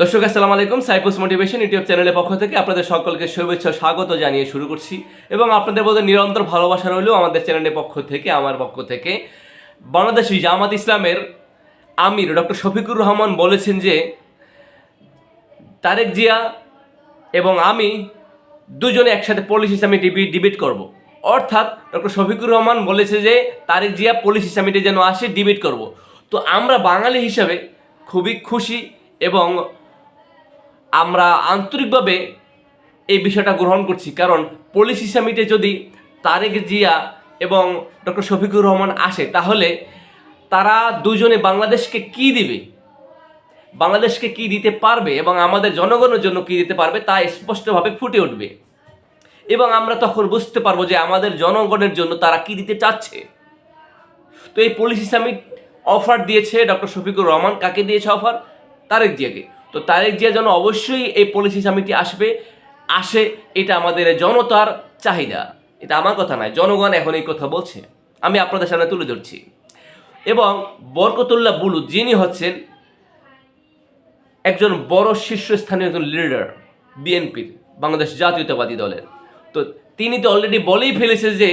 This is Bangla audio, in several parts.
দর্শক, আসসালামু আলাইকুম। সাইপোস মোটিভেশন ইউটিউব চ্যানেলের পক্ষ থেকে আপনাদের সকলকে শুভেচ্ছা স্বাগত জানিয়ে শুরু করছি। এবং আপনাদের মধ্যে নিরন্তর ভালোবাসা রইলেও আমাদের চ্যানেলের পক্ষ থেকে, আমার পক্ষ থেকে। বাংলাদেশি জামাত ইসলামের আমির ডক্টর শফিকুর রহমান বলেছেন যে, তারেক জিয়া এবং আমি দুজনে একসাথে পুলিশ ইসলামী ডিবেট করব। অর্থাৎ ডক্টর শফিকুর রহমান বলেছে যে, তারেক জিয়া পুলিশ ইসলামীতে যেন আসে ডিবেট করব। তো আমরা বাঙালি হিসাবে খুবই খুশি এবং আমরা আন্তরিকভাবে এই বিষয়টা গ্রহণ করছি। কারণ পুলিশ ইসলামীতে যদি তারেক জিয়া এবং ডক্টর শফিকুর রহমান আসে, তাহলে তারা দুজনে বাংলাদেশকে কি দিবে? বাংলাদেশকে কি দিতে পারবে এবং আমাদের জনগণের জন্য কি দিতে পারবে তা স্পষ্টভাবে ফুটে উঠবে। এবং আমরা তখন বুঝতে পারব যে আমাদের জনগণের জন্য তারা কি দিতে চাচ্ছে। তো এই পুলিশ ইসলামিক অফার দিয়েছে ডক্টর শফিকুর রহমান। কাকে দিয়েছে অফার তারেক জিয়াকে। তো তারেক জিয়া যেন অবশ্যই এই পুলিশ ইসলামিকটি আসবে, আসে, এটা আমাদের জনতার চাহিদা। এটা আমার কথা নয়, জনগণ এখন এই কথা বলছে। আমি আপনাদের সামনে তুলে ধরছি। এবং বরকতুল্লাহ বুলু, যিনি হচ্ছেন একজন বড় শীর্ষস্থানীয় একজন লিডার বিএনপির বাংলাদেশ জাতীয়তাবাদী দলের। তো তিনি তো অলরেডি বলেই ফেলেছে যে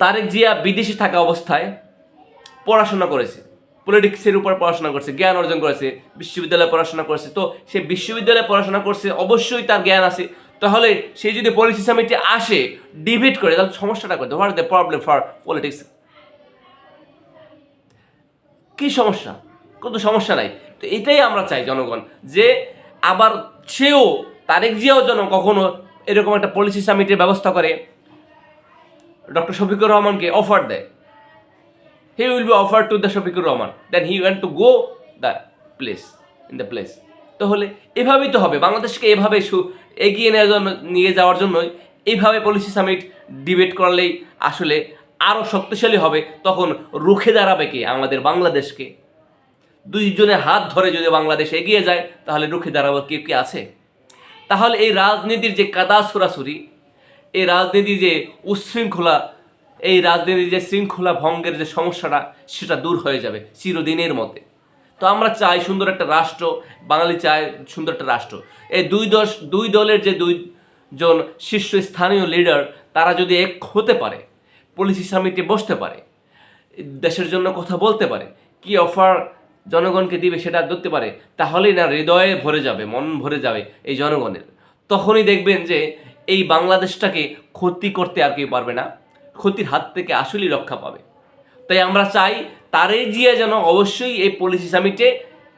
তারেক জিয়া বিদেশে থাকা অবস্থায় পড়াশোনা করেছে। পলিটিক্সের উপর পড়াশোনা করছে, জ্ঞান অর্জন করেছে, বিশ্ববিদ্যালয়ে পড়াশোনা করেছে। তো সে বিশ্ববিদ্যালয়ে পড়াশোনা করছে, অবশ্যই তার জ্ঞান আছে। তাহলে সে যদি পলিটিক্স সামিটে আসে ডিবেট করে, তাহলে সমস্যাটা করতে what the problem for politics কি সমস্যা? কোনো সমস্যা নাই। তো এটাই আমরা চাই জনগণ, যে আবার সেও, তারেক জিয়াও যেন কখনো এরকম একটা পলিসি সামিটের ব্যবস্থা করে। ডক্টর শফিকুর রহমানকে অফার দেয়। He will be offer to the Shafiqur Rahman then he want to go the place in the place তাহলে এভাবেই তো হবে। বাংলাদেশকে এভাবে এগিয়ে নেওয়ার জন্য নিয়ে যাওয়ার জন্যই এইভাবে পলিসি সামিট ডিবেট করলেই আসলে আরও শক্তিশালী হবে। তখন রুখে দাঁড়াবে কে? আমাদের বাংলাদেশকে। দুইজনের হাত ধরে যদি বাংলাদেশ এগিয়ে যায়, তাহলে রুখে দাঁড়াবার কেউ কি আছে? তাহলে এই রাজনীতির যে কাদা সুরাসুরি, এই রাজনীতির যে উচ্ছৃঙ্খলা এই রাজনীতির যে শৃঙ্খলা ভঙ্গের যে সমস্যাটা, সেটা দূর হয়ে যাবে চিরদিনের মতে তো আমরা চাই সুন্দর একটা রাষ্ট্র, বাঙালি চায় সুন্দর একটা রাষ্ট্র। এই দুই দশ, দুই দলের যে দুইজন শীর্ষস্থানীয় লিডার তারা যদি এক হতে পারে পলিসি সামিটে বসতে পারে, দেশের জন্য কথা বলতে পারে, কি অফার জনগণকে দিবে সেটা ধরতে পারে, তাহলেই না হৃদয়ে ভরে যাবে, মন ভরে যাবে এই জনগণের। তখনই দেখবেন যে এই বাংলাদেশটাকে ক্ষতি করতে আর কেউ পারবে না। ক্ষতির হাত থেকে আসলেই রক্ষা পাবে। তাই আমরা চাই তারে জিয়া যেন অবশ্যই এই পলিসি সামিটে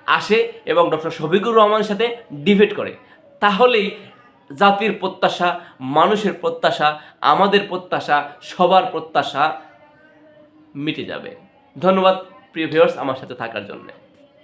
আসে এবং ডক্টর শফিকুর রহমানের সাথে ডিবেট করে। তাহলেই জাতির প্রত্যাশা, মানুষের প্রত্যাশা, আমাদের প্রত্যাশা, সবার প্রত্যাশা মিটে যাবে। ধন্যবাদ, প্রিয় ভিউয়ার্স আমার সাথে থাকার জন্য।